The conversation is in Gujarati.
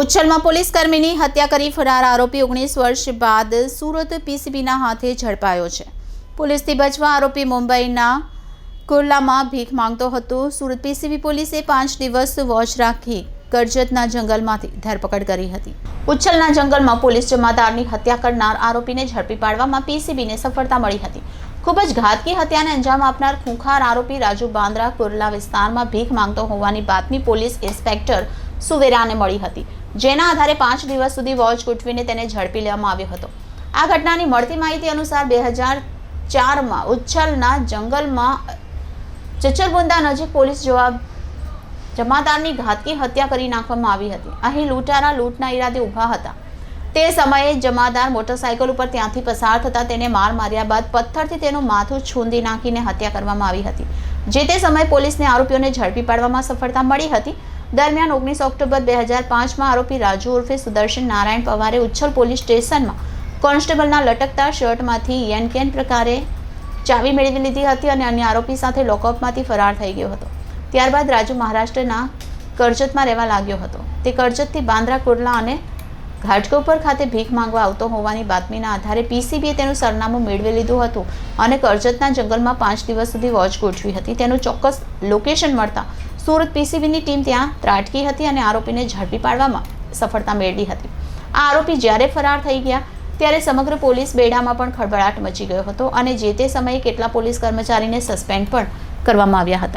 ઉચ્છલમાં પોલીસ કર્મીની હત્યા કરી ફરાર આરોપી ઓગણીસ વર્ષ બાદ સુરત પીસીબીના હાથે ઝડપાયો છે. પોલીસથી બચવા આરોપી મુંબઈના કુર્લામાં ભીખ માંગતો હતો. સુરત પીસીબી પોલીસે પાંચ દિવસ વોચ રાખી કરજતના જંગલમાંથી ધરપકડ કરી હતી. ઉચ્છલના જંગલમાં પોલીસ જમાદારની હત્યા કરનાર આરોપીને ઝડપી પાડવામાં પીસીબીને સફળતા મળી હતી. ખૂબ જ ઘાતકી હત્યાને અંજામ આપનાર ખૂંખાર આરોપી રાજુ બાંદ્રા કુર્લા વિસ્તારમાં ભીખ માંગતો હોવાની બાતમી પોલીસ ઇન્સ્પેક્ટર સુવેરાને મળી હતી. જેના આધારે પાંચ દિવસ સુધી વોચ ગોઠવીને તેને ઝડપી લેવામાં આવ્યો હતો. આ ઘટનાની મળતી માહિતી અનુસાર બે હજાર ચારમાં ઉચ્છલના જંગલમાં ચચરબુંદા નજીક પોલીસ જવાબ જમાદારની ઘાતકી હત્યા કરી નાખવામાં આવી હતી. અહીં લૂંટારા લૂંટના ઈરાદે ઊભા હતા. તે સમયે જમાદાર મોટરસાયકલ ઉપર ત્યાંથી પસાર થતા તેને માર માર્યા બાદ પથ્થરથી તેનું માથું છૂંદી નાખીને હત્યા કરવામાં આવી હતી. જે તે સમયે પોલીસને આરોપીઓને ઝડપી પાડવામાં સફળતા મળી હતી. દરમિયાન ઓગણીસ ઓક્ટોબર બે હજાર પાંચમાં આરોપી રાજુ ઉર્ફે સુદર્શન નારાયણ પવારે ઉચ્છલ પોલીસ સ્ટેશનમાં કોન્સ્ટેબલના લટકતા શર્ટમાંથી યેનકેન પ્રકારે ચાવી મેળવી લીધી હતી અને અન્ય આરોપી સાથે લોકઅપમાંથી ફરાર થઈ ગયો હતો. ત્યારબાદ રાજુ મહારાષ્ટ્રના કરજતમાં રહેવા લાગ્યો હતો. તે કરજતથી બાંદ્રા, કુર્લા અને ઘાટકોપર ખાતે ભીખ માંગવા આવતો હોવાની બાતમીના આધારે પીસીબીએ તેનું સરનામું મેળવી લીધું હતું અને કરજતના જંગલમાં પાંચ દિવસ સુધી વોચ ગોઠવી હતી. તેનું ચોક્કસ લોકેશન મળતા સુરત પીસીબીની ટીમ ત્યાં ત્રાટકી હતી અને આરોપીને ઝડપી પાડવામાં સફળતા મેળવી હતી. આ આરોપી જ્યારે ફરાર થઈ ગયા, ત્યારે સમગ્ર પોલીસ બેડામાં પણ ખળભળાટ મચી ગયો હતો અને જે તે સમયે કેટલા પોલીસ કર્મચારીને સસ્પેન્ડ પણ કરવામાં આવ્યા હતા.